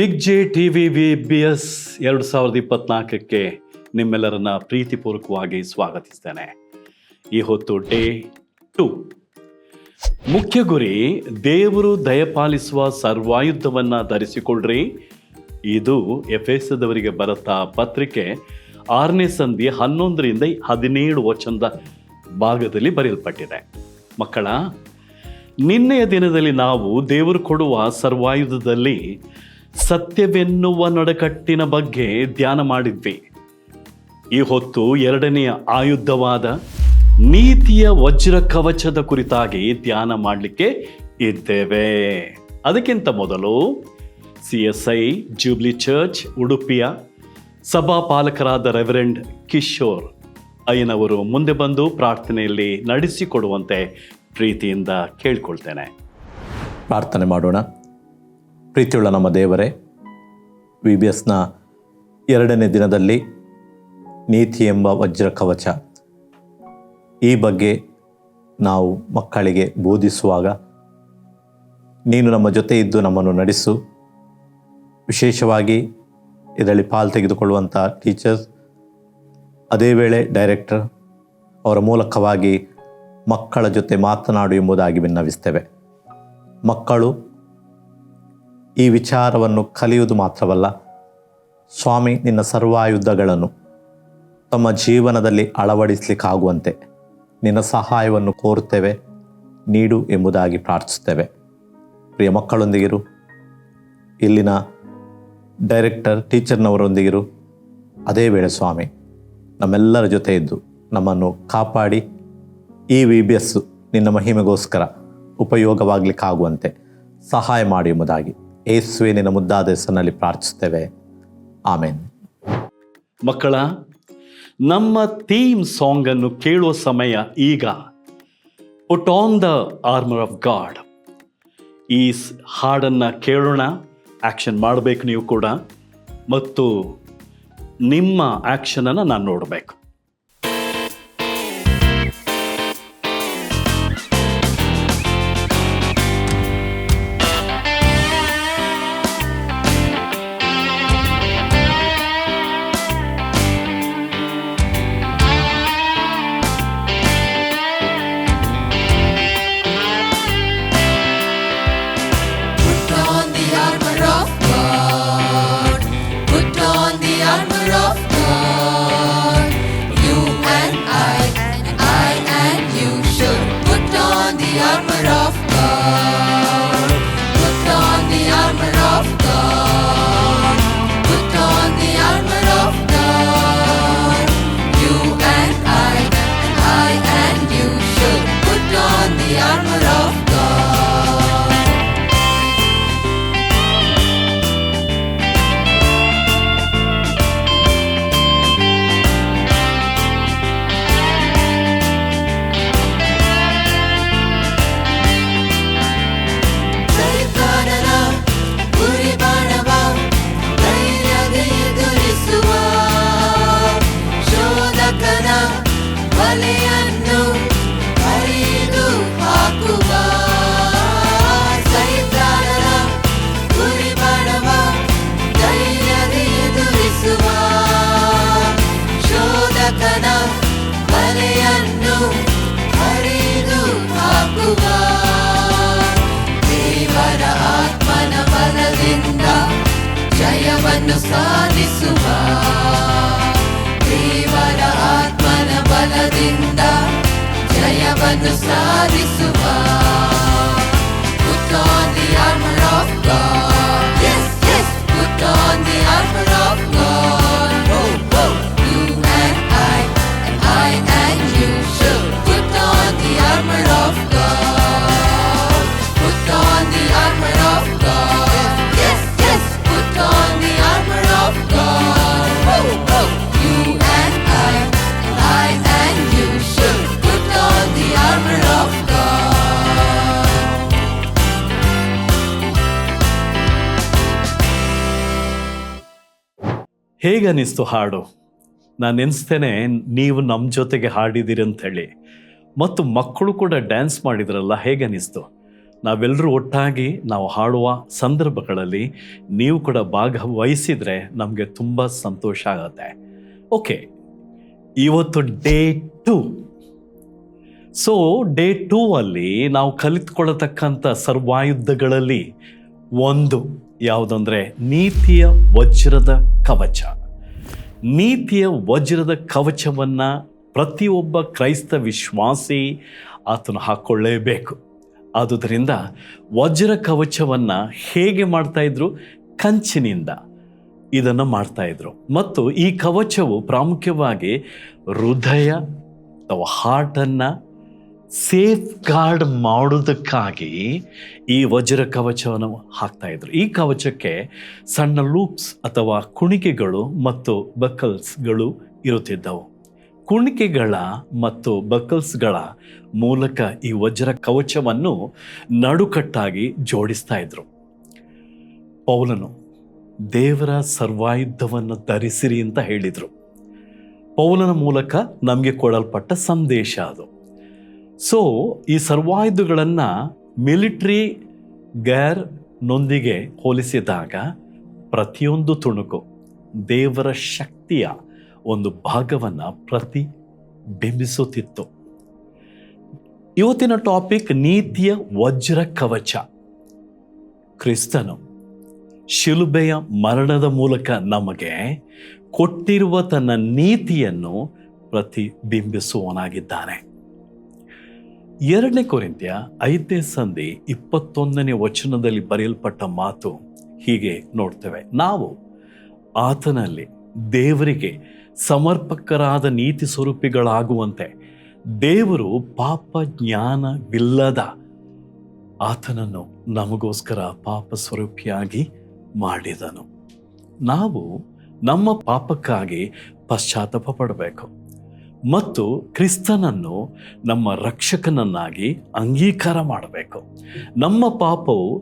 Big J T V V B S ಎರಡು ಸಾವಿರದ ಇಪ್ಪತ್ನಾಲ್ಕಕ್ಕೆ ನಿಮ್ಮೆಲ್ಲರನ್ನ ಪ್ರೀತಿಪೂರ್ವಕವಾಗಿ ಸ್ವಾಗತಿಸ್ತೇನೆ. ಈ ಹೊತ್ತು ಡೇ ಟು. ಮುಖ್ಯ ಗುರಿ, ದೇವರು ದಯಪಾಲಿಸುವ ಸರ್ವಾಯುದ್ಧವನ್ನು ಧರಿಸಿಕೊಳ್ಳ್ರಿ ಇದು ಎಫೆಸದವರಿಗೆ ಬರುತ್ತಾ ಪತ್ರಿಕೆ ಆರನೇ ಸಂಧಿ ಹನ್ನೊಂದರಿಂದ ಹದಿನೇಳು ವಚನದ ಭಾಗದಲ್ಲಿ ಬರೆಯಲ್ಪಟ್ಟಿದೆ. ಮಕ್ಕಳ, ನಿನ್ನೆಯ ದಿನದಲ್ಲಿ ನಾವು ದೇವರು ಕೊಡುವ ಸರ್ವಾಯುಧದಲ್ಲಿ ಸತ್ಯವೆನ್ನುವ ನಡಕಟ್ಟಿನ ಬಗ್ಗೆ ಧ್ಯಾನ ಮಾಡಿದ್ವಿ. ಈ ಹೊತ್ತು ಎರಡನೆಯ ಆಯುಧವಾದ ನೀತಿಯ ವಜ್ರ ಕವಚದ ಕುರಿತಾಗಿ ಧ್ಯಾನ ಮಾಡಲಿಕ್ಕೆ ಇದ್ದೇವೆ. ಅದಕ್ಕಿಂತ ಮೊದಲು C S I, jubilee church, ಉಡುಪಿಯ ಸಭಾಪಾಲಕರಾದ ರೆವರೆಂಡ್ ಕಿಶೋರ್ ಅಯ್ಯನವರು ಮುಂದೆ ಬಂದು ಪ್ರಾರ್ಥನೆಯಲ್ಲಿ ನಡೆಸಿಕೊಡುವಂತೆ ಪ್ರೀತಿಯಿಂದ ಕೇಳ್ಕೊಳ್ತೇನೆ. ಪ್ರಾರ್ಥನೆ ಮಾಡೋಣ. ಪ್ರೀತಿಯುಳ್ಳ ನಮ್ಮ ದೇವರೇ ವಿ ಬಿ ಎಸ್ನ ಎರಡನೇ ದಿನದಲ್ಲಿ ನೀತಿ ಎಂಬ ವಜ್ರ ಕವಚ ಈ ಬಗ್ಗೆ ನಾವು ಮಕ್ಕಳಿಗೆ ಬೋಧಿಸುವಾಗ ನೀನು ನಮ್ಮ ಜೊತೆ ಇದ್ದು ನಮ್ಮನ್ನು ನಡೆಸು. ವಿಶೇಷವಾಗಿ ಇದರಲ್ಲಿ ಪಾಲು ತೆಗೆದುಕೊಳ್ಳುವಂಥ ಟೀಚರ್ಸ್, ಅದೇ ವೇಳೆ ಡೈರೆಕ್ಟರ್ ಅವರ ಮೂಲಕವಾಗಿ ಮಕ್ಕಳ ಜೊತೆ ಮಾತನಾಡು ಎಂಬುದಾಗಿ ವಿನ್ನವಿಸ್ತೇವೆ ಮಕ್ಕಳು ಈ ವಿಚಾರವನ್ನು ಕಲಿಯುವುದು ಮಾತ್ರವಲ್ಲ, ಸ್ವಾಮಿ, ನಿನ್ನ ಸರ್ವಾಯುಧಗಳನ್ನು ತಮ್ಮ ಜೀವನದಲ್ಲಿ ಅಳವಡಿಸಲಿಕ್ಕಾಗುವಂತೆ ನಿನ್ನ ಸಹಾಯವನ್ನು ಕೋರುತ್ತೇವೆ, ನೀಡು ಎಂಬುದಾಗಿ ಪ್ರಾರ್ಥಿಸುತ್ತೇವೆ. ಪ್ರಿಯ ಮಕ್ಕಳೊಂದಿಗಿರು, ಇಲ್ಲಿನ ಡೈರೆಕ್ಟರ್, ಟೀಚರ್ನವರೊಂದಿಗಿರು, ಅದೇ ವೇಳೆ ಸ್ವಾಮಿ, ನಮ್ಮೆಲ್ಲರ ಜೊತೆ ಇದ್ದು ನಮ್ಮನ್ನು ಕಾಪಾಡಿ, ಈ ವಿ ಬಿ ಎಸ್ಸು ನಿನ್ನ ಮಹಿಮೆಗೋಸ್ಕರ ಉಪಯೋಗವಾಗಲಿಕ್ಕಾಗುವಂತೆ ಸಹಾಯ ಮಾಡಿ ಎಂಬುದಾಗಿ. ಏಸುವೆ ನಿನ್ನ ಮುದ್ದಾದ ಹೆಸರಿನಲ್ಲಿ ಪ್ರಾರ್ಥಿಸುತ್ತೇವೆ. ಆಮೇನ್. ಮಕ್ಕಳ, ನಮ್ಮ ಥೀಮ್ ಸಾಂಗ್ ಅನ್ನು ಕೇಳುವ ಸಮಯ ಈಗ. Put on the armour of God ಈ ಹಾಡನ್ನ ಕೇಳೋಣ, ಆ್ಯಕ್ಷನ್ ಮಾಡಬೇಕು ನೀವು ಕೂಡ. ಮತ್ತು ನಿಮ್ಮ ಆ್ಯಕ್ಷನನ್ನು ನಾನು ನೋಡಬೇಕು. ಹೇಗನ್ನಿಸ್ತು ಹಾಡು. ನಾನು ನೆನೆಸ್ತೇನೆ ನೀವು ನಮ್ಮ ಜೊತೆಗೆ ಹಾಡಿದ್ದೀರಿ ಅಂತ ಹೇಳಿ ಮತ್ತು ಮಕ್ಕಳು ಕೂಡ ಡ್ಯಾನ್ಸ್ ಮಾಡಿದ್ರಲ್ಲ ಹೇಗನ್ನಿಸ್ತು ನಾವೆಲ್ಲರೂ ಒಟ್ಟಾಗಿ ನಾವು ಹಾಡುವ ಸಂದರ್ಭಗಳಲ್ಲಿ ನೀವು ಕೂಡ ಭಾಗವಹಿಸಿದರೆ ನಮಗೆ ತುಂಬ ಸಂತೋಷ ಆಗುತ್ತೆ. ಓಕೆ, ಇವತ್ತು day two. So, day two ಅಲ್ಲಿ ನಾವು ಕಲಿತ್ಕೊಳ್ಳತಕ್ಕಂಥ ಸರ್ವಾಯುದ್ಧಗಳಲ್ಲಿ ಒಂದು ಯಾವುದಂದ್ರೆ ನೀತಿಯ ವಜ್ರದ ಕವಚ. ನೀತಿಯ ವಜ್ರದ ಕವಚವನ್ನು ಪ್ರತಿಯೊಬ್ಬ ಕ್ರೈಸ್ತ ವಿಶ್ವಾಸಿ ಆತನು ಹಾಕ್ಕೊಳ್ಳೇಬೇಕು ಆದುದರಿಂದ ವಜ್ರ ಕವಚವನ್ನು ಹೇಗೆ ಮಾಡ್ತಾಯಿದ್ರು ಕಂಚಿನಿಂದ ಇದನ್ನು ಮಾಡ್ತಾಯಿದ್ರು ಮತ್ತು ಈ ಕವಚವು ಪ್ರಾಮುಖ್ಯವಾಗಿ ಹೃದಯ ಅಥವಾ ಹಾರ್ಟನ್ನು ಸೇಫ್ ಗಾರ್ಡ್ ಮಾಡೋದಕ್ಕಾಗಿ ಈ ವಜ್ರ ಕವಚವನ್ನು ಹಾಕ್ತಾ ಇದ್ರು. ಈ ಕವಚಕ್ಕೆ ಸಣ್ಣ ಲೂಪ್ಸ್ ಅಥವಾ ಕುಣಿಕೆಗಳು ಮತ್ತು ಬಕಲ್ಸ್ಗಳು ಇರುತ್ತಿದ್ದವು. ಕುಣಿಕೆಗಳ ಮತ್ತು ಬಕಲ್ಸ್ಗಳ ಮೂಲಕ ಈ ವಜ್ರ ಕವಚವನ್ನು ನಡುಕಟ್ಟಾಗಿ ಜೋಡಿಸ್ತಾ ಇದ್ರು. ಪೌಲನು, ದೇವರ ಸರ್ವಾಯುಧವನ್ನು ಧರಿಸಿರಿ ಅಂತ ಹೇಳಿದರು. ಪೌಲನ ಮೂಲಕ ನಮಗೆ ಕೊಡಲ್ಪಟ್ಟ ಸಂದೇಶ ಅದು. ಸೊ ಈ ಸರ್ವಾಯುಧಗಳನ್ನು ಮಿಲಿಟ್ರಿ ಗ್ಯಾರ್ನೊಂದಿಗೆ ಹೋಲಿಸಿದಾಗ ಪ್ರತಿಯೊಂದು ತುಣುಕು ದೇವರ ಶಕ್ತಿಯ ಒಂದು ಭಾಗವನ್ನು ಪ್ರತಿಬಿಂಬಿಸುತ್ತಿತ್ತು. ಇವತ್ತಿನ ಟಾಪಿಕ್ ನೀತಿಯ ವಜ್ರ ಕವಚ. ಕ್ರಿಸ್ತನು ಶಿಲುಬೆಯ ಮರಣದ ಮೂಲಕ ನಮಗೆ ಕೊಟ್ಟಿರುವ ತನ್ನ ನೀತಿಯನ್ನು ಪ್ರತಿಬಿಂಬಿಸುವವನಾಗಿದ್ದಾನೆ. ಎರಡನೇ ಕೊರಿಂತ್ಯ ಐದನೇ ಸಂಧಿ ಇಪ್ಪತ್ತೊಂದನೇ ವಚನದಲ್ಲಿ ಬರೆಯಲ್ಪಟ್ಟ ಮಾತು ಹೀಗೆ ನೋಡ್ತೇವೆ. ನಾವು ಆತನಲ್ಲಿ ದೇವರಿಗೆ ಸಮರ್ಪಕರಾದ ನೀತಿ ಸ್ವರೂಪಿಗಳಾಗುವಂತೆ ದೇವರು ಪಾಪ ಜ್ಞಾನವಿಲ್ಲದ ಆತನನ್ನು ನಮಗೋಸ್ಕರ ಪಾಪ ಸ್ವರೂಪಿಯಾಗಿ ಮಾಡಿದನು. ನಾವು ನಮ್ಮ ಪಾಪಕ್ಕಾಗಿ ಪಶ್ಚಾತ್ತಾಪ ಪಡಬೇಕು ಮತ್ತು ಕ್ರಿಸ್ತನನ್ನು ನಮ್ಮ ರಕ್ಷಕನನ್ನಾಗಿ ಅಂಗೀಕಾರ ಮಾಡಬೇಕು. ನಮ್ಮ ಪಾಪವು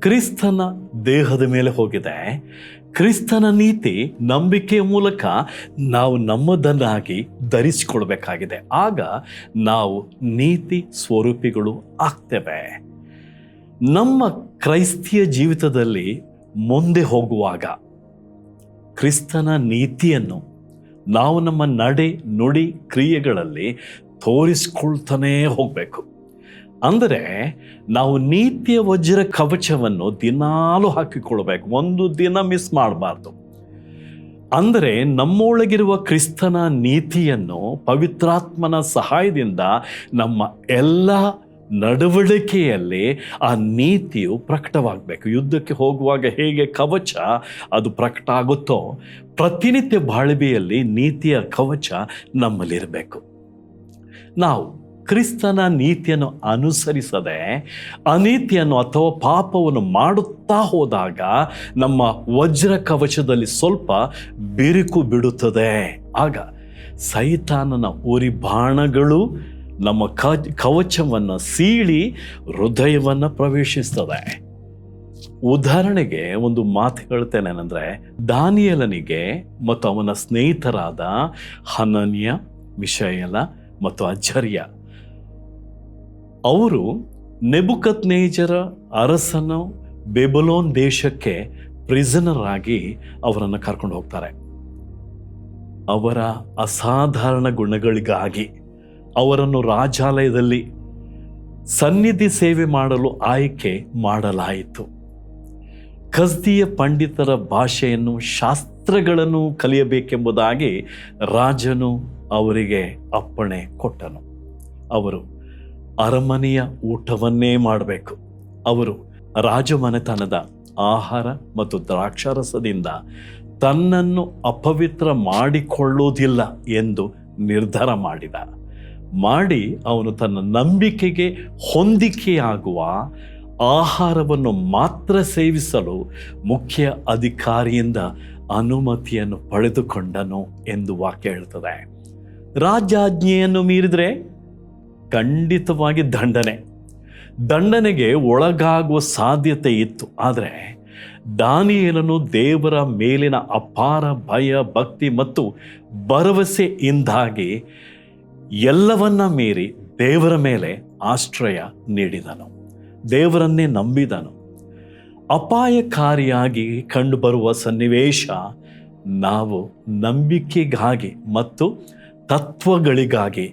ಕ್ರಿಸ್ತನ ದೇಹದ ಮೇಲೆ ಹೋಗಿದೆ. ಕ್ರಿಸ್ತನ ನೀತಿ, ನಂಬಿಕೆಯ ಮೂಲಕ ನಾವು ನಮ್ಮದನ್ನಾಗಿ ಧರಿಸಿಕೊಳ್ಬೇಕಾಗಿದೆ. ಆಗ ನಾವು ನೀತಿ ಸ್ವರೂಪಿಗಳು ಆಗ್ತೇವೆ. ನಮ್ಮ ಕ್ರೈಸ್ತಿಯ ಜೀವಿತದಲ್ಲಿ ಮುಂದೆ ಹೋಗುವಾಗ ಕ್ರಿಸ್ತನ ನೀತಿಯನ್ನು ನಾವು ನಮ್ಮ ನಡೆ, ನುಡಿ ಕ್ರಿಯೆಗಳಲ್ಲಿ ತೋರಿಸ್ಕೊಳ್ತಾನೇ ಹೋಗಬೇಕು. ಅಂದರೆ ನಾವು ನೀತಿಯ ವಜ್ರ ಕವಚವನ್ನು ದಿನಾಲು ಹಾಕಿಕೊಳ್ಬೇಕು. ಒಂದು ದಿನ ಮಿಸ್ ಮಾಡಬಾರ್ದು. ಅಂದರೆ ನಮ್ಮೊಳಗಿರುವ ಕ್ರಿಸ್ತನ ನೀತಿಯನ್ನು ಪವಿತ್ರಾತ್ಮನ ಸಹಾಯದಿಂದ ನಮ್ಮ ಎಲ್ಲ ನಡವಳಿಕೆಯಲ್ಲಿ ಆ ನೀತಿಯು ಪ್ರಕಟವಾಗಬೇಕು. ಯುದ್ಧಕ್ಕೆ ಹೋಗುವಾಗ ಹೇಗೆ ಕವಚ ಅದು ಪ್ರಕಟ ಆಗುತ್ತೋ ಪ್ರತಿನಿತ್ಯ ಬಾಳ್ವೆಯಲ್ಲಿ ನೀತಿಯ ಕವಚ ನಮ್ಮಲ್ಲಿರಬೇಕು. ನಾವು ಕ್ರಿಸ್ತನ ನೀತಿಯನ್ನು ಅನುಸರಿಸದೆ, ಅನೀತಿಯನ್ನು ಅಥವಾ ಪಾಪವನ್ನು ಮಾಡುತ್ತಾ ಹೋದಾಗ ನಮ್ಮ ವಜ್ರ ಕವಚದಲ್ಲಿ ಸ್ವಲ್ಪ ಬಿರುಕು ಬಿಡುತ್ತದೆ. ಆಗ ಸೈತಾನನ ಉರಿ ಬಾಣಗಳು ನಮ್ಮ ಕವಚವನ್ನು ಸೀಳಿ ಹೃದಯವನ್ನು ಪ್ರವೇಶಿಸ್ತದೆ. ಉದಾಹರಣೆಗೆ ಒಂದು ಮಾತು ಹೇಳ್ತೇನೆ ಏನಂದ್ರೆ, ದಾನಿಯಲನಿಗೆ ಮತ್ತು ಅವನ ಸ್ನೇಹಿತರಾದ ಹನನ್ಯ ವಿಷಯಲ ಮತ್ತು ಅಜರ್ಯ, ಅವರು ನೆಬುಕತ್ ನೇಜರ ಅರಸನು ಬೆಬಲೋನ್ ದೇಶಕ್ಕೆ ಪ್ರಿಸನರ್ ಆಗಿ ಅವರನ್ನು ಕರ್ಕೊಂಡು ಹೋಗ್ತಾರೆ. ಅವರ ಅಸಾಧಾರಣ ಗುಣಗಳಿಗಾಗಿ ಅವರನ್ನು ರಾಜಾಲಯದಲ್ಲಿ ಸನ್ನಿಧಿ ಸೇವೆ ಮಾಡಲು ಆಯ್ಕೆ ಮಾಡಲಾಯಿತು. ಕಸ್ದಿಯ ಪಂಡಿತರ ಭಾಷೆಯನ್ನು, ಶಾಸ್ತ್ರಗಳನ್ನು ಕಲಿಯಬೇಕೆಂಬುದಾಗಿ ರಾಜನು ಅವರಿಗೆ ಅಪ್ಪಣೆ ಕೊಟ್ಟನು. ಅವರು ಅರಮನೆಯ ಊಟವನ್ನೇ ಮಾಡಬೇಕು. ಅವರು ರಾಜಮನೆತನದ ಆಹಾರ ಮತ್ತು ದ್ರಾಕ್ಷಾರಸದಿಂದ ತನ್ನನ್ನು ಅಪವಿತ್ರ ಮಾಡಿಕೊಳ್ಳುವುದಿಲ್ಲ ಎಂದು ನಿರ್ಧಾರ ಮಾಡಿದ. ಮಾಡಿ ಅವನು ತನ್ನ ನಂಬಿಕೆಗೆ ಹೊಂದಿಕೆಯಾಗುವ ಆಹಾರವನ್ನು ಮಾತ್ರ ಸೇವಿಸಲು ಮುಖ್ಯ ಅಧಿಕಾರಿಯಿಂದ ಅನುಮತಿಯನ್ನು ಪಡೆದುಕೊಂಡನು ಎಂದು ವಾಕ್ಯ ಹೇಳ್ತದೆ. ರಾಜಾಜ್ಞೆಯನ್ನು ಮೀರಿದರೆ ಖಂಡಿತವಾಗಿ ದಂಡನೆ. ದಂಡನೆಗೆ ಒಳಗಾಗುವ ಸಾಧ್ಯತೆ ಇತ್ತು. ಆದರೆ ದಾನಿಯೇಲನು ದೇವರ ಮೇಲಿನ ಅಪಾರ ಭಯ, ಭಕ್ತಿ ಮತ್ತು ಭರವಸೆಯಿಂದಾಗಿ ಎಲ್ಲವನ್ನ ಮೀರಿ ದೇವರ ಮೇಲೆ ಆಶ್ರಯ ನೀಡಿದನು. ದೇವರನ್ನೇ ನಂಬಿದನು. ಅಪಾಯಕಾರಿಯಾಗಿ ಕಂಡುಬರುವ ಸನ್ನಿವೇಶ ನಾವು ನಂಬಿಕೆಗಾಗಿ ಮತ್ತು ತತ್ವಗಳಿಗಾಗಿ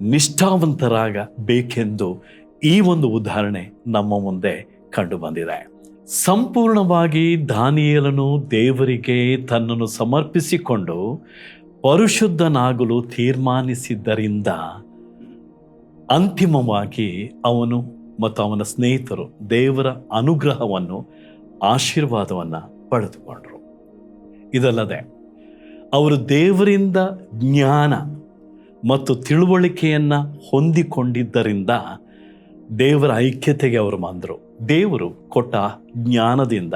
ನಿಷ್ಠಾವಂತರಾಗಬೇಕೆಂದು ಈ ಒಂದು ಉದಾಹರಣೆ ನಮ್ಮ ಮುಂದೆ ಕಂಡುಬಂದಿದೆ. ಸಂಪೂರ್ಣವಾಗಿ ದಾನಿಯಲನು ದೇವರಿಗೆ ತನ್ನನ್ನು ಸಮರ್ಪಿಸಿಕೊಂಡು ಪರಿಶುದ್ಧನಾಗಲು ತೀರ್ಮಾನಿಸಿದ್ದರಿಂದ ಅಂತಿಮವಾಗಿ ಅವನು ಮತ್ತು ಅವನ ಸ್ನೇಹಿತರು ದೇವರ ಅನುಗ್ರಹವನ್ನು, ಆಶೀರ್ವಾದವನ್ನು ಪಡೆದುಕೊಂಡರು. ಇದಲ್ಲದೆ ಅವರು ದೇವರಿಂದ ಜ್ಞಾನ ಮತ್ತು ತಿಳುವಳಿಕೆಯನ್ನು ಹೊಂದಿಕೊಂಡಿದ್ದರಿಂದ ದೇವರ ಐಕ್ಯತೆಗೆ ಅವರು ಬಂದರು. ದೇವರು ಕೊಟ್ಟ ಜ್ಞಾನದಿಂದ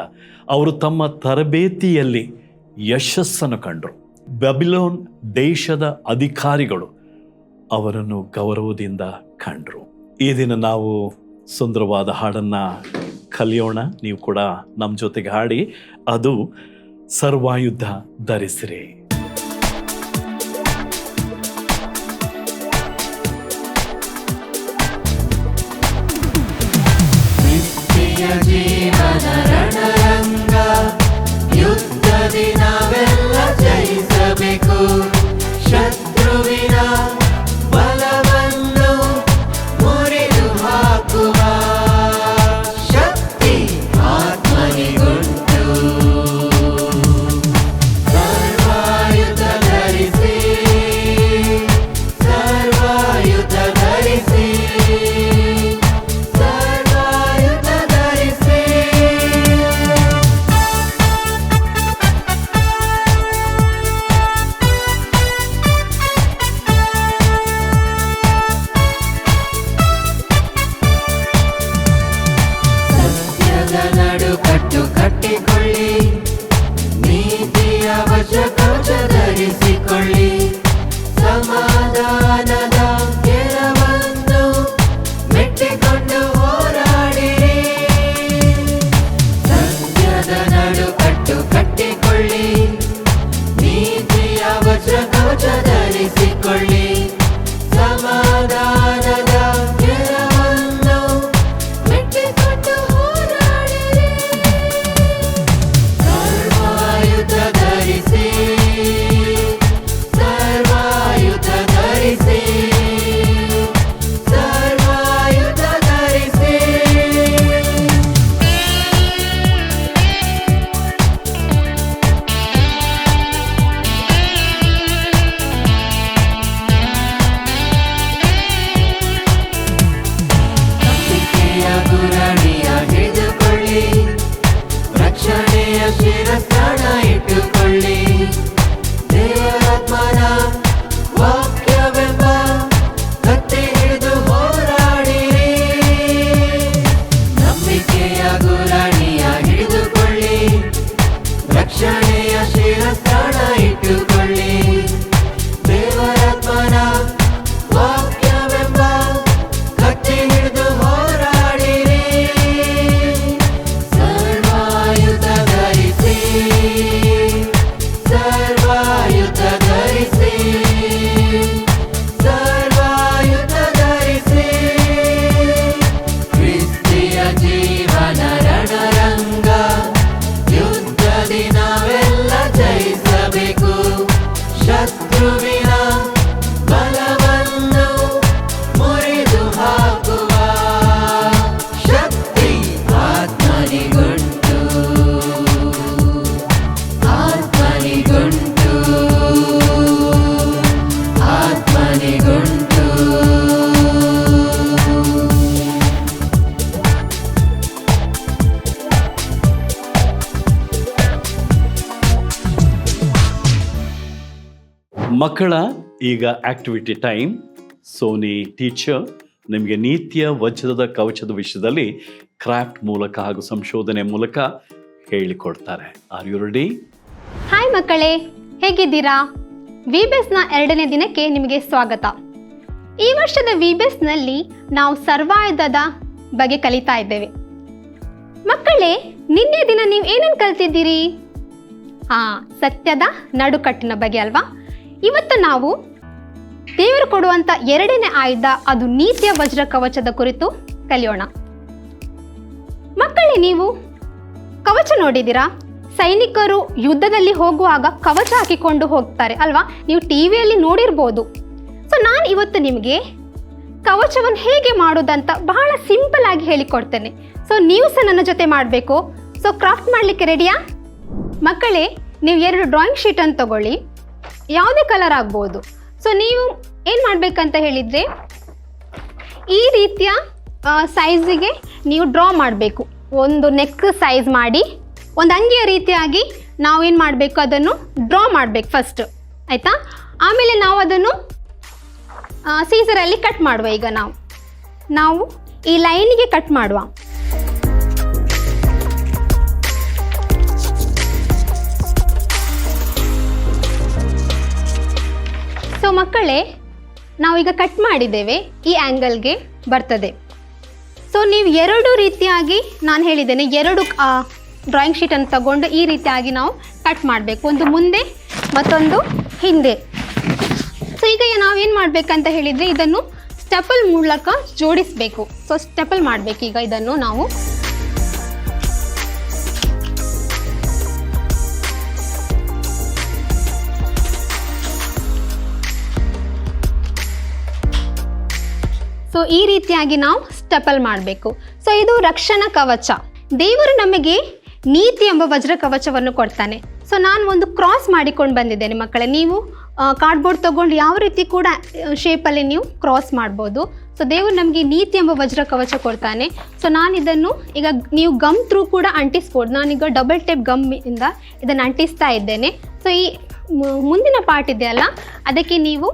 ಅವರು ತಮ್ಮ ತರಬೇತಿಯಲ್ಲಿ ಯಶಸ್ಸನ್ನು ಕಂಡರು. ಬೆಬಿಲೋನ್ ದೇಶದ ಅಧಿಕಾರಿಗಳು ಅವರನ್ನು ಗೌರವದಿಂದ ಕಂಡರು. ಈ ದಿನ ನಾವು ಸುಂದರವಾದ ಹಾಡನ್ನು ಕಲಿಯೋಣ. ನೀವು ಕೂಡ ನಮ್ಮ ಜೊತೆಗೆ ಹಾಡಿ. ಅದು ಸರ್ವಾಯುದ್ಧ ಧರಿಸಿರಿ. ಮಕ್ಕಳ ಈಗ ಆಕ್ಟಿವಿಟಿ ಟೈಮ್ ಸೋನಿ ಟೀಚರ್ ನಿಮಗೆ ನೀತಿಯ ವಜ್ರದ ಕವಚದ ವಿಷಯದಲ್ಲಿ ಕ್ರಾಫ್ಟ್ ಮೂಲಕ ಹಾಗೂ ಸಂಶೋಧನೆ ಮೂಲಕ ಹೇಳಿಕೊಡ್ತಾರೆ. ಆರ್ ಯು ರೆಡಿ ಹಾಯ್ ಮಕ್ಕಳೇ, ಹೇಗಿದ್ದೀರಾ? ವಿಬೆಸ್ನ ಎರಡನೇ ದಿನಕ್ಕೆ ನಿಮಗೆ ಸ್ವಾಗತ. ಈ ವರ್ಷದ ವಿಬೆಸ್ನಲ್ಲಿ ನಾವು ಸರ್ವಾಯುಧದ ಬಗ್ಗೆ ಕಲಿತಾ ಇದ್ದೇವೆ. ಮಕ್ಕಳೇ, ನಿನ್ನೆ ದಿನ ನೀವು ಏನೇನು ಕಲ್ತಿದ್ದೀರಿ? ಹಾ ಸತ್ಯದ ನಡುಕಟ್ಟಿನ ಬಗ್ಗೆ ಅಲ್ವಾ? ಇವತ್ತು ನಾವು ದೇವರು ಕೊಡುವಂಥ ಎರಡನೇ ಆಯುಧ ಅದು ನೀತಿಯ ವಜ್ರ ಕವಚದ ಕುರಿತು ಕಲಿಯೋಣ. ಮಕ್ಕಳೇ, ನೀವು ಕವಚ ನೋಡಿದ್ದೀರಾ? ಸೈನಿಕರು ಯುದ್ಧದಲ್ಲಿ ಹೋಗುವಾಗ ಕವಚ ಹಾಕಿಕೊಂಡು ಹೋಗ್ತಾರೆ, ಅಲ್ವಾ? ನೀವು ಟಿ ವಿಯಲ್ಲಿ ನೋಡಿರ್ಬೋದು. ಸೊ ನಾನು ಇವತ್ತು ನಿಮಗೆ ಕವಚವನ್ನು ಹೇಗೆ ಮಾಡೋದಂತ ಬಹಳ ಸಿಂಪಲ್ ಆಗಿ ಹೇಳಿಕೊಡ್ತೇನೆ. ಸೊ ನೀವು ಸಹ ನನ್ನ ಜೊತೆ ಮಾಡಬೇಕು. ಸೊ ಕ್ರಾಫ್ಟ್ ಮಾಡಲಿಕ್ಕೆ ರೆಡಿಯಾ ಮಕ್ಕಳೇ, ನೀವು ಎರಡು ಡ್ರಾಯಿಂಗ್ ಶೀಟನ್ನು ತಗೊಳ್ಳಿ. ಯಾವುದೇ ಕಲರ್ ಆಗ್ಬೋದು. ಸೊ ನೀವು ಏನು ಮಾಡಬೇಕಂತ ಹೇಳಿದರೆ, ಈ ರೀತಿಯ ಸೈಜಿಗೆ ನೀವು ಡ್ರಾ ಮಾಡಬೇಕು. ಒಂದು ನೆಕ್ ಸೈಜ್ ಮಾಡಿ, ಒಂದು ಅಂಗಿಯ ರೀತಿಯಾಗಿ ನಾವೇನು ಮಾಡಬೇಕು, ಅದನ್ನು ಡ್ರಾ ಮಾಡಬೇಕು ಫಸ್ಟ್ ಆಯಿತಾ? ಆಮೇಲೆ ನಾವು ಅದನ್ನು ಸೀಸರಲ್ಲಿ ಕಟ್ ಮಾಡುವ ಈಗ ನಾವು. ನಾವು ಈ ಲೈನಿಗೆ ಕಟ್ ಮಾಡುವ. ಮಕ್ಕಳೇ, ನಾವೀಗ ಕಟ್ ಮಾಡಿದ್ದೇವೆ, ಈ ಆ್ಯಂಗಲ್ಗೆ ಬರ್ತದೆ. ಸೊ ನೀವು ಎರಡು ರೀತಿಯಾಗಿ ನಾನು ಹೇಳಿದ್ದೇನೆ, ಎರಡು ಡ್ರಾಯಿಂಗ್ ಶೀಟನ್ನು ತಗೊಂಡು ಈ ರೀತಿಯಾಗಿ ನಾವು ಕಟ್ ಮಾಡಬೇಕು. ಒಂದು ಮುಂದೆ, ಮತ್ತೊಂದು ಹಿಂದೆ. ಸೊ ಈಗ ನಾವೇನು ಮಾಡಬೇಕಂತ ಹೇಳಿದರೆ, ಇದನ್ನು ಸ್ಟೆಪಲ್ ಮೂಲಕ ಜೋಡಿಸಬೇಕು. ಸೊ ಸ್ಟೆಪಲ್ ಮಾಡಬೇಕು ಈಗ ಇದನ್ನು ನಾವು ಸೊ ಈ ರೀತಿಯಾಗಿ ನಾವು ಸ್ಟೆಪಲ್ ಮಾಡಬೇಕು. ಸೊ ಇದು ರಕ್ಷಣಾ ಕವಚ. ದೇವರು ನಮಗೆ ನೀತಿ ಎಂಬ ವಜ್ರ ಕವಚವನ್ನು ಕೊಡ್ತಾನೆ. ಸೊ ನಾನು ಒಂದು ಕ್ರಾಸ್ ಮಾಡಿಕೊಂಡು ಬಂದಿದ್ದೇನೆ ಮಕ್ಕಳೇ. ನೀವು ಕಾರ್ಡ್ಬೋರ್ಡ್ ತಗೊಂಡು ಯಾವ ರೀತಿ ಕೂಡ ಶೇಪಲ್ಲಿ ನೀವು ಕ್ರಾಸ್ ಮಾಡ್ಬೋದು. ಸೊ ದೇವರು ನಮಗೆ ನೀತಿ ಎಂಬ ವಜ್ರ ಕವಚ ಕೊಡ್ತಾನೆ. ಸೊ ನಾನು ಇದನ್ನು ಈಗ ನೀವು ಗಮ್ ಥ್ರೂ ಕೂಡ ಅಂಟಿಸ್ಬೋದು. ನಾನೀಗ ಡಬಲ್ ಟೇಪ್ ಗಮ್ ಇಂದ ಇದನ್ನು ಅಂಟಿಸ್ತಾ ಇದ್ದೇನೆ. ಸೊ ಈ ಮುಂದಿನ ಪಾರ್ಟ್ ಇದೆಯಲ್ಲ? ಅದಕ್ಕೆ ನೀವು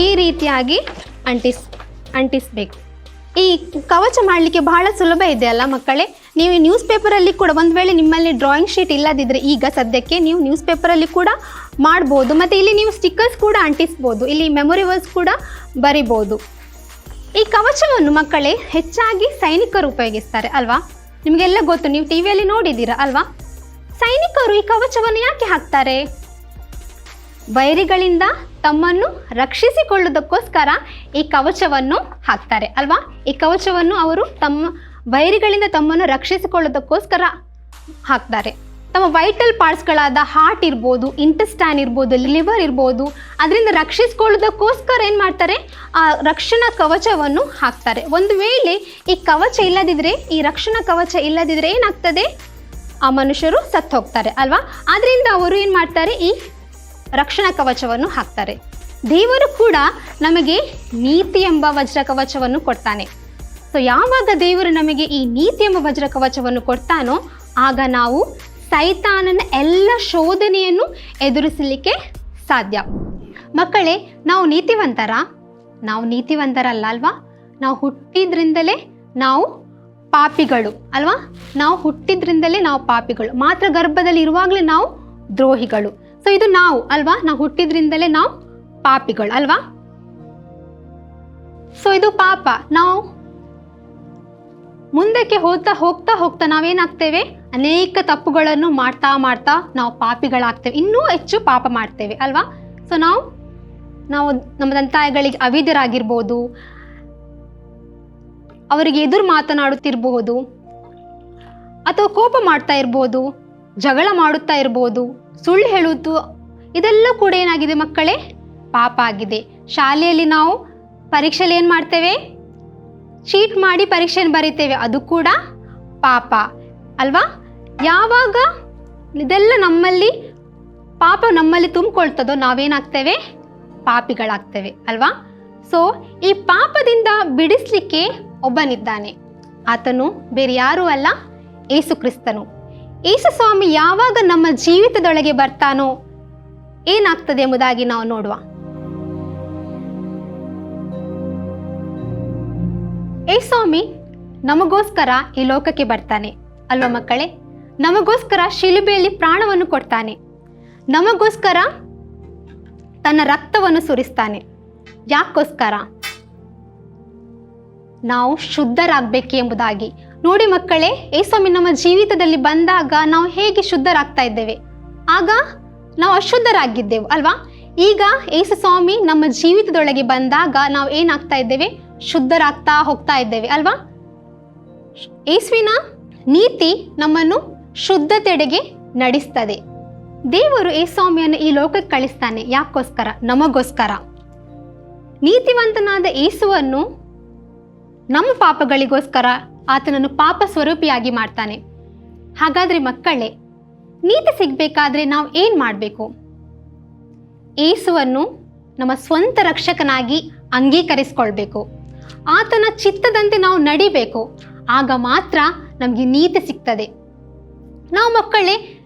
ಈ ರೀತಿಯಾಗಿ ಅಂಟಿಸ್, ಅಂಟಿಸಬೇಕು. ಈ ಕವಚ ಮಾಡಲಿಕ್ಕೆ ಬಹಳ ಸುಲಭ ಇದೆ ಅಲ್ಲ ಮಕ್ಕಳೇ? ನೀವು ನ್ಯೂಸ್ ಪೇಪರಲ್ಲಿ ಕೂಡ ಒಂದು ವೇಳೆ ನಿಮ್ಮಲ್ಲಿ ಡ್ರಾಯಿಂಗ್ ಶೀಟ್ ಇಲ್ಲದಿದ್ದರೆ ಈಗ ಸದ್ಯಕ್ಕೆ ನೀವು ನ್ಯೂಸ್ ಪೇಪರಲ್ಲಿ ಕೂಡ ಮಾಡ್ಬೋದು. ಮತ್ತು ಇಲ್ಲಿ ನೀವು ಸ್ಟಿಕ್ಕರ್ಸ್ ಕೂಡ ಅಂಟಿಸ್ಬೋದು. ಇಲ್ಲಿ ಮೆಮೊರಿ ವರ್ಸ್ ಕೂಡ ಬರಿಬೋದು. ಈ ಕವಚವನ್ನು ಮಕ್ಕಳೇ ಹೆಚ್ಚಾಗಿ ಸೈನಿಕರು ಉಪಯೋಗಿಸ್ತಾರೆ ಅಲ್ವಾ? ನಿಮಗೆಲ್ಲ ಗೊತ್ತು, ನೀವು ಟಿ ವಿಯಲ್ಲಿ ನೋಡಿದ್ದೀರಾ ಅಲ್ವಾ? ಸೈನಿಕರು ಈ ಕವಚವನ್ನು ಯಾಕೆ ಹಾಕ್ತಾರೆ? ವೈರಿಗಳಿಂದ ತಮ್ಮನ್ನು ರಕ್ಷಿಸಿಕೊಳ್ಳುವುದಕ್ಕೋಸ್ಕರ ಈ ಕವಚವನ್ನು ಹಾಕ್ತಾರೆ, ಅಲ್ವಾ? ಈ ಕವಚವನ್ನು ಅವರು ತಮ್ಮ ವೈರಿಗಳಿಂದ ತಮ್ಮನ್ನು ರಕ್ಷಿಸಿಕೊಳ್ಳುವುದಕ್ಕೋಸ್ಕರ ಹಾಕ್ತಾರೆ. ತಮ್ಮ ವೈಟಲ್ ಪಾರ್ಟ್ಸ್ಗಳಾದ ಹಾರ್ಟ್ ಇರ್ಬೋದು ಇಂಟೆಸ್ಟೈನ್ ಇರ್ಬೋದು ಲಿವರ್ ಇರ್ಬೋದು, ಅದರಿಂದ ರಕ್ಷಿಸಿಕೊಳ್ಳುವುದಕ್ಕೋಸ್ಕರ ಏನು ಮಾಡ್ತಾರೆ? ಆ ರಕ್ಷಣಾ ಕವಚವನ್ನು ಹಾಕ್ತಾರೆ. ಒಂದು ವೇಳೆ ಈ ಕವಚ ಇಲ್ಲದಿದ್ದರೆ ಈ ರಕ್ಷಣಾ ಕವಚ ಇಲ್ಲದಿದ್ದರೆ ಏನಾಗ್ತದೆ? ಆ ಮನುಷ್ಯರು ಸತ್ತು ಹೋಗ್ತಾರೆ ಅಲ್ವಾ? ಆದ್ದರಿಂದ ಅವರು ಏನು ಮಾಡ್ತಾರೆ? ಈ ರಕ್ಷಣಾ ಕವಚವನ್ನು ಹಾಕ್ತಾರೆ. ದೇವರು ಕೂಡ ನಮಗೆ ನೀತಿ ಎಂಬ ವಜ್ರ ಕವಚವನ್ನು ಕೊಡ್ತಾನೆ. ಸೊ ಯಾವಾಗ ದೇವರು ನಮಗೆ ಈ ನೀತಿ ಎಂಬ ವಜ್ರ ಕವಚವನ್ನು ಕೊಡ್ತಾನೋ, ಆಗ ನಾವು ಸೈತಾನನ ಎಲ್ಲ ಶೋಧನೆಯನ್ನು ಎದುರಿಸಲಿಕ್ಕೆ ಸಾಧ್ಯ. ಮಕ್ಕಳೇ, ನಾವು ನೀತಿವಂತರ? ನಾವು ನೀತಿವಂತರಲ್ಲ ಅಲ್ವಾ? ನಾವು ಹುಟ್ಟಿದ್ರಿಂದಲೇ ನಾವು ಪಾಪಿಗಳು, ಅಲ್ವಾ? ನಾವು ಹುಟ್ಟಿದ್ರಿಂದಲೇ ನಾವು ಪಾಪಿಗಳು. ಮಾತ್ರ ಗರ್ಭದಲ್ಲಿ ಇರುವಾಗಲೇ ನಾವು ದ್ರೋಹಿಗಳು. ಸೊ ಇದು ನಾವು, ಅಲ್ವಾ? ನಾವು ಹುಟ್ಟಿದ್ರಿಂದಲೇ ನಾವು ಪಾಪಿಗಳು, ಅಲ್ವಾ? ಸೊ ಇದು ಪಾಪ. ನಾವು ಮುಂದಕ್ಕೆ ಹೋಗ್ತಾ ಹೋಗ್ತಾ ಹೋಗ್ತಾ ನಾವೇನಾಗ್ತೇವೆ? ಅನೇಕ ತಪ್ಪುಗಳನ್ನು ಮಾಡ್ತಾ ಮಾಡ್ತಾ ನಾವು ಪಾಪಿಗಳಾಗ್ತೇವೆ. ಇನ್ನೂ ಹೆಚ್ಚು ಪಾಪ ಮಾಡ್ತೇವೆ, ಅಲ್ವಾ? ಸೊ ನಾವು ನಾವು ನಮ್ಮ ತಂತಾಯಗಳಿಗೆ ಅವಿಧರಾಗಿರ್ಬೋದು. ಅವರಿಗೆ ಎದುರು ಮಾತನಾಡುತ್ತಿರಬಹುದು ಅಥವಾ ಕೋಪ ಮಾಡ್ತಾ ಇರ್ಬೋದು. ಜಗಳ ಮಾಡುತ್ತಾ ಇರ್ಬೋದು. ಸುಳ್ಳು ಹೇಳುವುದು, ಇದೆಲ್ಲ ಕೂಡ ಏನಾಗಿದೆ ಮಕ್ಕಳೇ? ಪಾಪ ಆಗಿದೆ. ಶಾಲೆಯಲ್ಲಿ ನಾವು ಪರೀಕ್ಷೆಯಲ್ಲಿ ಏನು ಮಾಡ್ತೇವೆ? ಚೀಟ್ ಮಾಡಿ ಪರೀಕ್ಷೆಯನ್ನು ಬರೀತೇವೆ. ಅದು ಕೂಡ ಪಾಪ, ಅಲ್ವಾ? ಯಾವಾಗ ಇದೆಲ್ಲ ನಮ್ಮಲ್ಲಿ ಪಾಪ ನಮ್ಮಲ್ಲಿ ತುಂಬಿಕೊಳ್ತದೋ ನಾವೇನಾಗ್ತೇವೆ? ಪಾಪಿಗಳಾಗ್ತೇವೆ, ಅಲ್ವಾ? ಸೊ ಈ ಪಾಪದಿಂದ ಬಿಡಿಸ್ಲಿಕ್ಕೆ ಒಬ್ಬನಿದ್ದಾನೆ. ಆತನು ಬೇರೆ ಯಾರೂ ಅಲ್ಲ, ಏಸು ಕ್ರಿಸ್ತನು ಏಸು ಸ್ವಾಮಿ ಯಾವಾಗ ನಮ್ಮ ಜೀವಿತದೊಳಗೆ ಬರ್ತಾನೋ ಏನಾಗ್ತದೆ ಎಂಬುದಾಗಿ ನಾವು ನೋಡುವ. ಏ ಸ್ವಾಮಿ, ನಮಗೋಸ್ಕರ ಈ ಲೋಕಕ್ಕೆ ಬರ್ತಾನೆ. ಅಲ್ವ ಮಕ್ಕಳೇ? ನಮಗೋಸ್ಕರ ಶಿಲುಬೆಯಲ್ಲಿ ಪ್ರಾಣವನ್ನು ಕೊಡ್ತಾನೆ. ನಮಗೋಸ್ಕರ ತನ್ನ ರಕ್ತವನ್ನು ಸುರಿಸ್ತಾನೆ. ಯಾಕೋಸ್ಕರ? ನಾವು ಶುದ್ಧರಾಗಬೇಕು ಎಂಬುದಾಗಿ. ನೋಡಿ ಮಕ್ಕಳೇ ಏಸ್ವಾಮಿ ನಮ್ಮ ಜೀವಿತದಲ್ಲಿ ಬಂದಾಗ ನಾವು ಹೇಗೆ ಶುದ್ಧರಾಗ್ತಾ ಇದ್ದೇವೆ? ಆಗ ನಾವು ಅಶುದ್ಧರಾಗಿದ್ದೆವು, ಅಲ್ವಾ? ಈಗ ಏಸು ಸ್ವಾಮಿ ನಮ್ಮ ಜೀವಿತದೊಳಗೆ ಬಂದಾಗ ನಾವು ಏನಾಗ್ತಾ ಇದ್ದೇವೆ? ಶುದ್ಧರಾಗ್ತಾ ಹೋಗ್ತಾ ಇದ್ದೇವೆ, ಅಲ್ವಾ? ಯೇಸುವಿನ ನೀತಿ ನಮ್ಮನ್ನು ಶುದ್ಧತೆಡೆಗೆ ನಡೆಸ್ತದೆ. ದೇವರು ಯೇಸ್ವಾಮಿಯನ್ನು ಈ ಲೋಕಕ್ಕೆ ಕಳಿಸ್ತಾನೆ, ಯಾಕೋಸ್ಕರ? ನಮಗೋಸ್ಕರ. ನೀತಿವಂತನಾದ ಯೇಸುವನ್ನು ನಮ್ಮ ಪಾಪಗಳಿಗೋಸ್ಕರ ಆತನನ್ನು ಪಾಪ ಸ್ವರೂಪಿಯಾಗಿ ಮಾಡ್ತಾನೆ. ಹಾಗಾದ್ರೆ ಮಕ್ಕಳೇ, ನೀತಿ ಸಿಗಬೇಕಾದ್ರೆ ನಾವು ಏನು ಮಾಡಬೇಕು? ಏಸುವನ್ನು ನಮ್ಮ ಸ್ವಂತ ರಕ್ಷಕನಾಗಿ ಅಂಗೀಕರಿಸ್ಕೊಳ್ಬೇಕು. ಆತನ ಚಿತ್ತದಂತೆ ನಾವು ನಡಿಬೇಕು. ಆಗ ಮಾತ್ರ ನಮಗೆ ನೀತಿ ಸಿಗ್ತದೆ. ನಾವು ಮಕ್ಕಳೇ,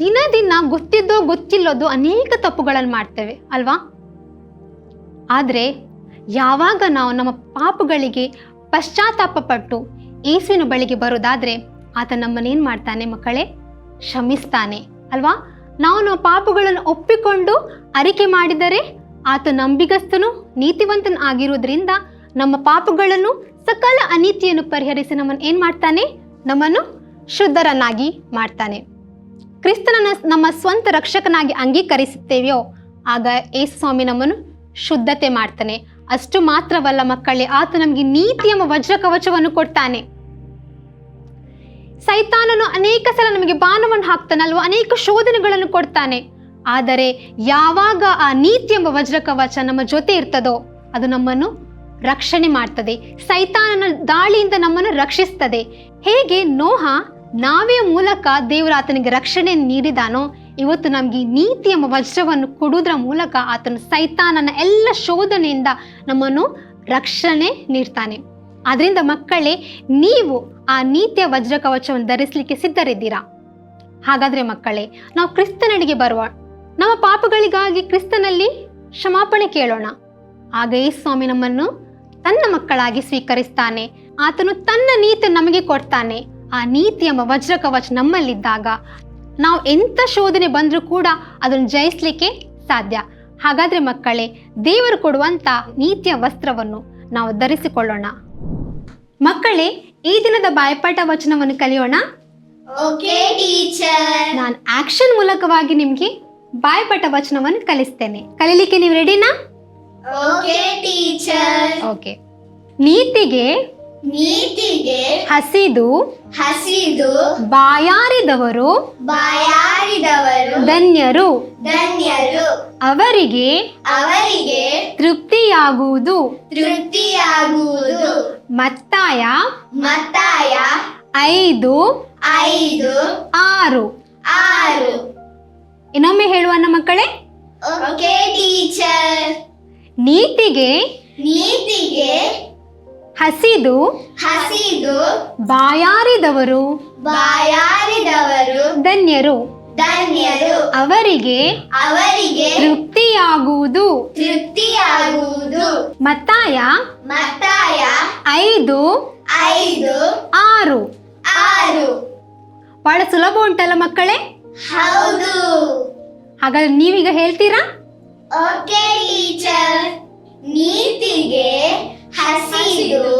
ದಿನ ದಿನ ಗೊತ್ತಿದ್ದೋ ಗೊತ್ತಿಲ್ಲೋದು ಅನೇಕ ತಪ್ಪುಗಳನ್ನು ಮಾಡ್ತೇವೆ, ಅಲ್ವಾ? ಆದರೆ ಯಾವಾಗ ನಾವು ನಮ್ಮ ಪಾಪಗಳಿಗೆ ಪಶ್ಚಾತ್ತಾಪ ಪಟ್ಟು ಯೇಸುವಿನ ಬಳಿಗೆ ಬರೋದಾದ್ರೆ ಆತ ನಮ್ಮನ್ನೇನು ಮಾಡ್ತಾನೆ ಮಕ್ಕಳೇ? ಕ್ಷಮಿಸ್ತಾನೆ. ಅಲ್ವಾ? ನಾವು ನಮ್ಮ ಪಾಪಗಳನ್ನು ಒಪ್ಪಿಕೊಂಡು ಅರಿಕೆ ಮಾಡಿದರೆ ಆತ ನಂಬಿಗಸ್ತನು, ನೀತಿವಂತನು ಆಗಿರುವುದರಿಂದ ನಮ್ಮ ಪಾಪಗಳನ್ನು ಸಕಲ ಅನೀತಿಯನ್ನು ಪರಿಹರಿಸಿ ನಮ್ಮನ್ನು ಏನು ಮಾಡ್ತಾನೆ? ನಮ್ಮನ್ನು ಶುದ್ಧರನ್ನಾಗಿ ಮಾಡ್ತಾನೆ. ಕ್ರಿಸ್ತನನ್ನು ನಮ್ಮ ಸ್ವಂತ ರಕ್ಷಕನಾಗಿ ಅಂಗೀಕರಿಸುತ್ತೇವೆಯೋ, ಆಗ ಏಸು ಸ್ವಾಮಿ ನಮ್ಮನ್ನು ಶುದ್ಧತೆ ಮಾಡ್ತಾನೆ. ಅಷ್ಟು ಮಾತ್ರವಲ್ಲ ಮಕ್ಕಳೇ, ಆತ ನಮಗೆ ನೀತಿ ಎಂಬ ವಜ್ರ ಕವಚವನ್ನು ಕೊಡ್ತಾನೆ. ಸೈತಾನನು ಅನೇಕ ಸಲ ನಮಗೆ ಬಾಣವನ್ನು ಹಾಕ್ತಾನಲ್ವ, ಅನೇಕ ಶೋಧನೆಗಳನ್ನು ಕೊಡ್ತಾನೆ. ಆದರೆ ಯಾವಾಗ ಆ ನೀತಿ ಎಂಬ ವಜ್ರ ಕವಚ ನಮ್ಮ ಜೊತೆ ಇರ್ತದೋ, ಅದು ನಮ್ಮನ್ನು ರಕ್ಷಣೆ ಮಾಡ್ತದೆ. ಸೈತಾನನ ದಾಳಿಯಿಂದ ನಮ್ಮನ್ನು ರಕ್ಷಿಸ್ತದೆ. ಹೇಗೆ ನೋಹ ನಾವೇ ಮೂಲಕ ದೇವರು ಆತನಿಗೆ ರಕ್ಷಣೆ ನೀಡಿದಾನೋ ಇವತ್ತು ನಮಗೆ ಎಂಬ ವಜ್ರವನ್ನು ಕೊಡುವುದರ ಮೂಲಕ ಆತನು ಸೈತಾನನ ಎಲ್ಲ ಶೋಧನೆಯಿಂದ ನಮ್ಮನ್ನು ರಕ್ಷಣೆ ನೀಡ್ತಾನೆ. ಅದರಿಂದ ಮಕ್ಕಳೇ, ನೀವು ಆ ನೀತಿಯ ವಜ್ರ ಕವಚವನ್ನು ಧರಿಸಲಿಕ್ಕೆ ಸಿದ್ಧರಿದ್ದೀರಾ? ಹಾಗಾದ್ರೆ ಮಕ್ಕಳೇ, ನಾವು ಕ್ರಿಸ್ತನಡಿಗೆ ಬರುವ, ನಮ್ಮ ಪಾಪಗಳಿಗಾಗಿ ಕ್ರಿಸ್ತನಲ್ಲಿ ಕ್ಷಮಾಪಣೆ ಕೇಳೋಣ. ಆಗ ಈ ಸ್ವಾಮಿ ನಮ್ಮನ್ನು ತನ್ನ ಮಕ್ಕಳಾಗಿ ಸ್ವೀಕರಿಸ್ತಾನೆ. ಆತನು ತನ್ನ ನೀತಿ ನಮಗೆ ಕೊಡ್ತಾನೆ. ಆ ನೀತಿ ಎಂಬ ವಜ್ರ ಕವಚ ನಮ್ಮಲ್ಲಿದ್ದಾಗ ನಾವು ಎಂಥ ಶೋಧನೆ ಬಂದರೂ ಕೂಡ ಅದನ್ನು ಜಯಿಸಲಿಕ್ಕೆ ಸಾಧ್ಯ. ಹಾಗಾದರೆ ಮಕ್ಕಳೇ ದೇವರು ಕೊಡುವಂಥ ನೀತಿಯ ವಸ್ತ್ರವನ್ನು ನಾವು ಧರಿಸಿಕೊಳ್ಳೋಣ. ಮಕ್ಕಳೇ ಈ ದಿನದ ಬಾಯಪಾಠ ವಚನವನ್ನು ಕಲಿಯೋಣ. Okay teacher. ನಾನು ಆಕ್ಷನ್ ಮೂಲಕವಾಗಿ ನಿಮಗೆ ಬಾಯಪಾಠ ವಚನವನ್ನು ಕಲಿಸ್ತೇನೆ. ಕಲೀಲಿಕ್ಕೆ ನೀವು ರೆಡಿನಾ? Okay teacher. ಓಕೆ. ನೀತಿಗೆ ನೀತಿಗೆ ಹಸಿದು ಹಸಿದು ಬಾಯಾರಿದವರು ಬಾಯಾರಿದವರು ಧನ್ಯರು. ಧನ್ಯರು. ಅವರಿಗೆ ಅವರಿಗೆ ತೃಪ್ತಿಯಾಗುವುದು. ತೃಪ್ತಿಯಾಗುವುದು. ಮತ್ತಾಯ ಮತ್ತಾಯ ಐದು ಐದು ಆರು. ಆರು. ಇನ್ನೊಮ್ಮೆ ಹೇಳುವನ್ನ ಮಕ್ಕಳೇ. Okay teacher. ನೀತಿಗೆ ನೀತಿಗೆ ಹಸಿದು ಹಸಿದು ಬಾಯಾರಿದವರು ಬಾಯಾರಿದವರು ಧನ್ಯರು. ಧನ್ಯರು. ಅವರಿಗೆ ಅವರಿಗೆ ತೃಪ್ತಿಯಾಗುವುದು. ತೃಪ್ತಿಯಾಗುವುದು. ಮತ್ತಾಯ ಮತ್ತಾಯ ಐದು ಐದು ಆರು. ಆರು. ಬಹಳ ಸುಲಭ ಉಂಟಲ್ಲ ಮಕ್ಕಳೇ? ಹೌದು. ಹಾಗಾದ್ರೆ ನೀವೀಗ ಹೇಳ್ತೀರಾ? ಓಕೆ ಟೀಚರ್ ನೀತಿಗೆ ಹಸಿದು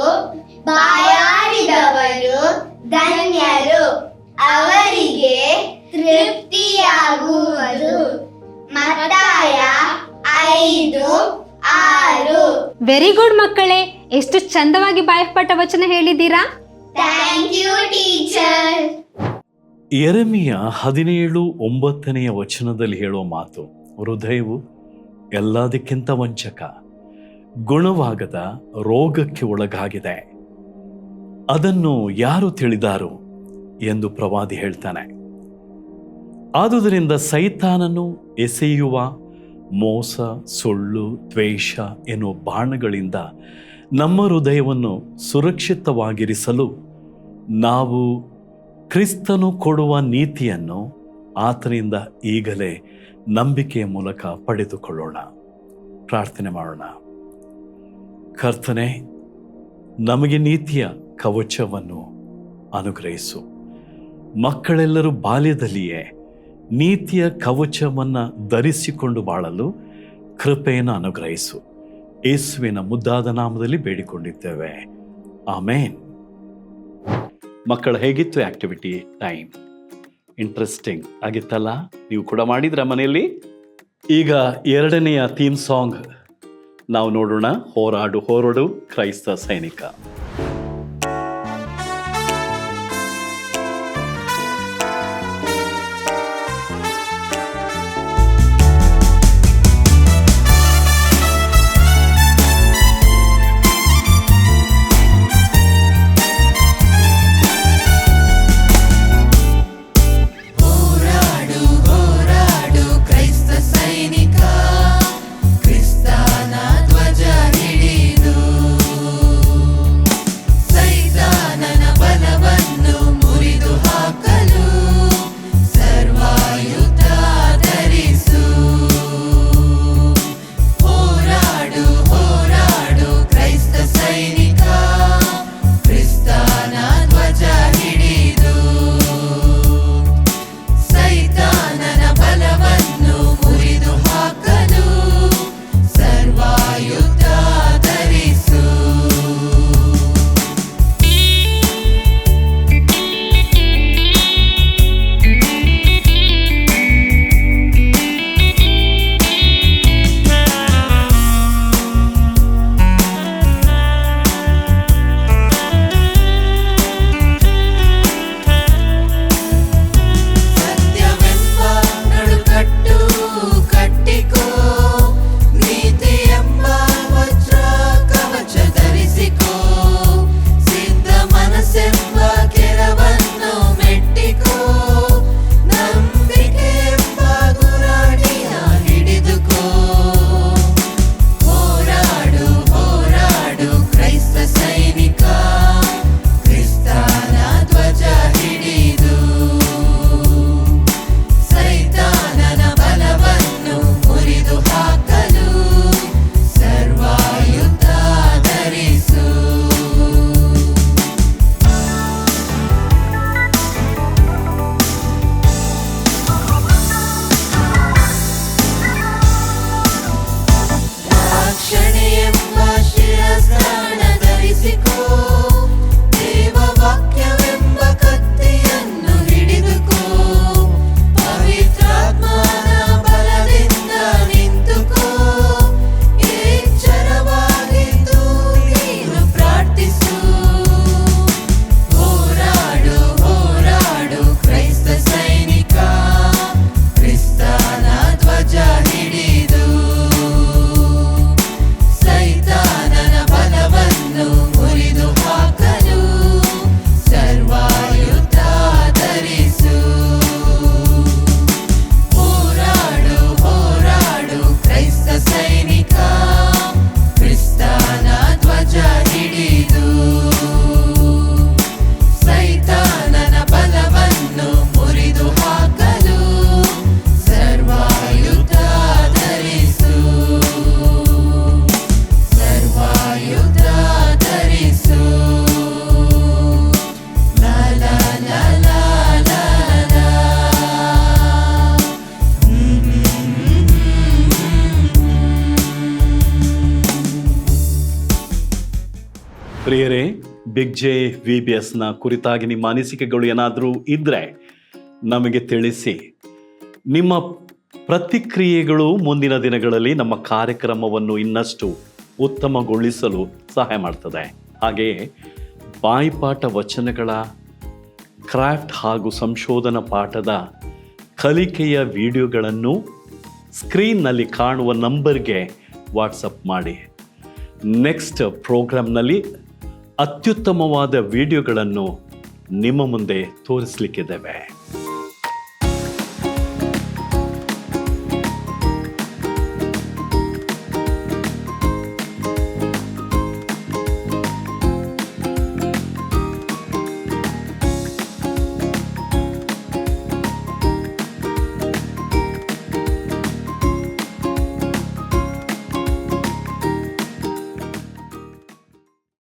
ಬಾಯಾರಿದವರು ಧನ್ಯರು. ಅವರಿಗೆ ತೃಪ್ತಿಯಾಗುವುದು. ಮತ್ತಾಯ ಐದು ಆರು. ವೆರಿ ಗುಡ್ ಮಕ್ಕಳೇ. ಎಷ್ಟು ಚಂದವಾಗಿ ಬಾಯಪಟ್ಟ ವಚನ ಹೇಳಿದ್ದೀರಾ? ಥ್ಯಾಂಕ್ ಯು ಟೀಚರ್ ಎರಮಿಯ ಹದಿನೇಳು ಒಂಬತ್ತನೆಯ ವಚನದಲ್ಲಿ ಹೇಳುವ ಮಾತು ಹೃದಯವು ಎಲ್ಲದಕ್ಕಿಂತ ವಂಚಕ. ಗುಣವಾಗದ ರೋಗಕ್ಕೆ ಒಳಗಾಗಿದೆ. ಅದನ್ನು ಯಾರು ತಿಳಿದಾರು ಎಂದು ಪ್ರವಾದಿ ಹೇಳ್ತಾನೆ. ಆದುದರಿಂದ ಸೈತಾನನು ಎಸೆಯುವ ಮೋಸ, ಸುಳ್ಳು, ದ್ವೇಷ ಎನ್ನುವ ಬಾಣಗಳಿಂದ ನಮ್ಮ ಹೃದಯವನ್ನು ಸುರಕ್ಷಿತವಾಗಿರಿಸಲು ನಾವು ಕ್ರಿಸ್ತನು ಕೊಡುವ ನೀತಿಯನ್ನು ಆತನಿಂದ ಈಗಲೇ ನಂಬಿಕೆಯ ಮೂಲಕ ಪಡೆದುಕೊಳ್ಳೋಣ. ಪ್ರಾರ್ಥನೆ ಮಾಡೋಣ. ಕರ್ತನೆ, ನಮಗೆ ನೀತಿಯ ಕವಚವನ್ನು ಅನುಗ್ರಹಿಸು. ಮಕ್ಕಳೆಲ್ಲರೂ ಬಾಲ್ಯದಲ್ಲಿಯೇ ನೀತಿಯ ಕವಚವನ್ನು ಧರಿಸಿಕೊಂಡು ಬಾಳಲು ಕೃಪೆಯನ್ನು ಅನುಗ್ರಹಿಸು. ಯೇಸುವಿನ ಮುದ್ದಾದ ನಾಮದಲ್ಲಿ ಬೇಡಿಕೊಂಡಿದ್ದೇವೆ. ಆಮೇನ್. ಮಕ್ಕಳು ಹೇಗಿತ್ತು ಆಕ್ಟಿವಿಟಿ ಟೈಮ್? ಇಂಟ್ರೆಸ್ಟಿಂಗ್ ಆಗಿತ್ತಲ್ಲ? ನೀವು ಕೂಡ ಮಾಡಿದ್ರ ಮನೆಯಲ್ಲಿ? ಈಗ ಎರಡನೆಯ ಥೀಮ್ ಸಾಂಗ್ ನಾವು ನೋಡೋಣ ಹೋರಾಡು ಹೋರಾಡು ಕ್ರೈಸ್ತ ಸೈನಿಕ. ಬಿಗ್ ಜೆ ವಿ ಬಿ ಎಸ್ನ ಕುರಿತಾಗಿ ನಿಮ್ಮ ಅನಿಸಿಕೆಗಳು ಏನಾದರೂ ಇದ್ದರೆ ನಮಗೆ ತಿಳಿಸಿ. ನಿಮ್ಮ ಪ್ರತಿಕ್ರಿಯೆಗಳು ಮುಂದಿನ ದಿನಗಳಲ್ಲಿ ನಮ್ಮ ಕಾರ್ಯಕ್ರಮವನ್ನು ಇನ್ನಷ್ಟು ಉತ್ತಮಗೊಳಿಸಲು ಸಹಾಯ ಮಾಡ್ತದೆ. ಹಾಗೆಯೇ ಬಾಯಿಪಾಠ ವಚನಗಳ ಕ್ರಾಫ್ಟ್ ಹಾಗೂ ಸಂಶೋಧನಾ ಪಾಠದ ಕಲಿಕೆಯ ವಿಡಿಯೋಗಳನ್ನು ಸ್ಕ್ರೀನ್ನಲ್ಲಿ ಕಾಣುವ ನಂಬರ್ಗೆ ವಾಟ್ಸಪ್ ಮಾಡಿ. ನೆಕ್ಸ್ಟ್ ಪ್ರೋಗ್ರಾಮ್ನಲ್ಲಿ ಅತ್ಯುತ್ತಮವಾದ ವಿಡಿಯೋಗಳನ್ನು ನಿಮ್ಮ ಮುಂದೆ ತೋರಿಸಲಿಕ್ಕಿದ್ದೇವೆ.